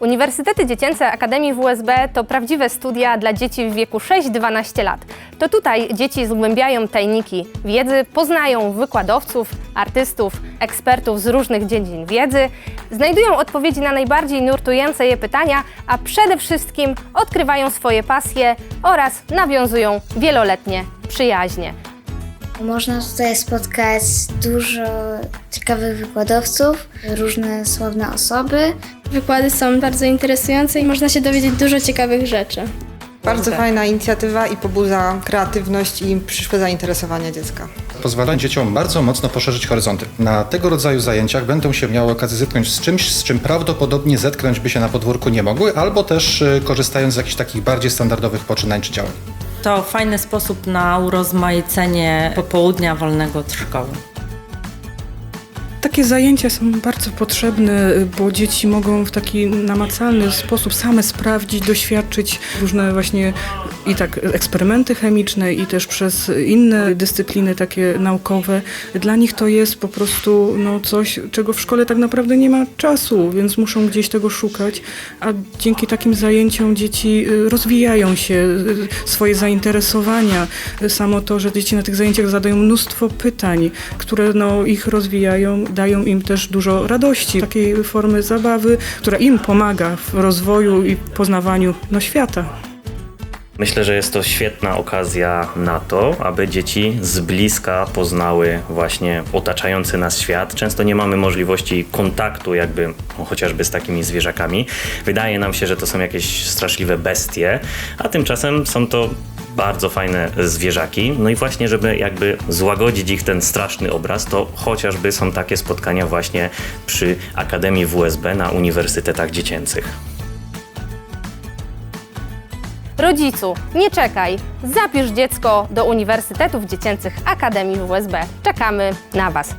Uniwersytety Dziecięce Akademii WSB to prawdziwe studia dla dzieci w wieku 6-12 lat. To tutaj dzieci zgłębiają tajniki wiedzy, poznają wykładowców, artystów, ekspertów z różnych dziedzin wiedzy, znajdują odpowiedzi na najbardziej nurtujące je pytania, a przede wszystkim odkrywają swoje pasje oraz nawiązują wieloletnie przyjaźnie. Można tutaj spotkać dużo ciekawych wykładowców, różne sławne osoby. Wykłady są bardzo interesujące i można się dowiedzieć dużo ciekawych rzeczy. Bardzo fajna inicjatywa i pobudza kreatywność i przyszłe zainteresowania dziecka. Pozwala dzieciom bardzo mocno poszerzyć horyzonty. Na tego rodzaju zajęciach będą się miały okazję zetknąć z czymś, z czym prawdopodobnie zetknąć by się na podwórku nie mogły, albo też y, korzystając z jakichś takich bardziej standardowych poczynań czy działań. To fajny sposób na urozmaicenie popołudnia wolnego od szkoły. Takie zajęcia są bardzo potrzebne, bo dzieci mogą w taki namacalny sposób same sprawdzić, doświadczyć różne właśnie i tak eksperymenty chemiczne i też przez inne dyscypliny takie naukowe. Dla nich to jest po prostu no, coś, czego w szkole tak naprawdę nie ma czasu, więc muszą gdzieś tego szukać, a dzięki takim zajęciom dzieci y, rozwijają się, y, swoje zainteresowania. Samo to, że dzieci na tych zajęciach zadają mnóstwo pytań, które no, ich rozwijają, dają im też dużo radości, takiej formy zabawy, która im pomaga w rozwoju i poznawaniu no, świata. Myślę, że jest to świetna okazja na to, aby dzieci z bliska poznały właśnie otaczający nas świat. Często nie mamy możliwości kontaktu jakby no, chociażby z takimi zwierzakami. Wydaje nam się, że to są jakieś straszliwe bestie, a tymczasem są to bardzo fajne zwierzaki. No i właśnie, żeby jakby złagodzić ich ten straszny obraz, to chociażby są takie spotkania właśnie przy Akademii WSB na uniwersytetach dziecięcych. Rodzicu, nie czekaj. Zapisz dziecko do Uniwersytetów Dziecięcych Akademii WSB. Czekamy na Was.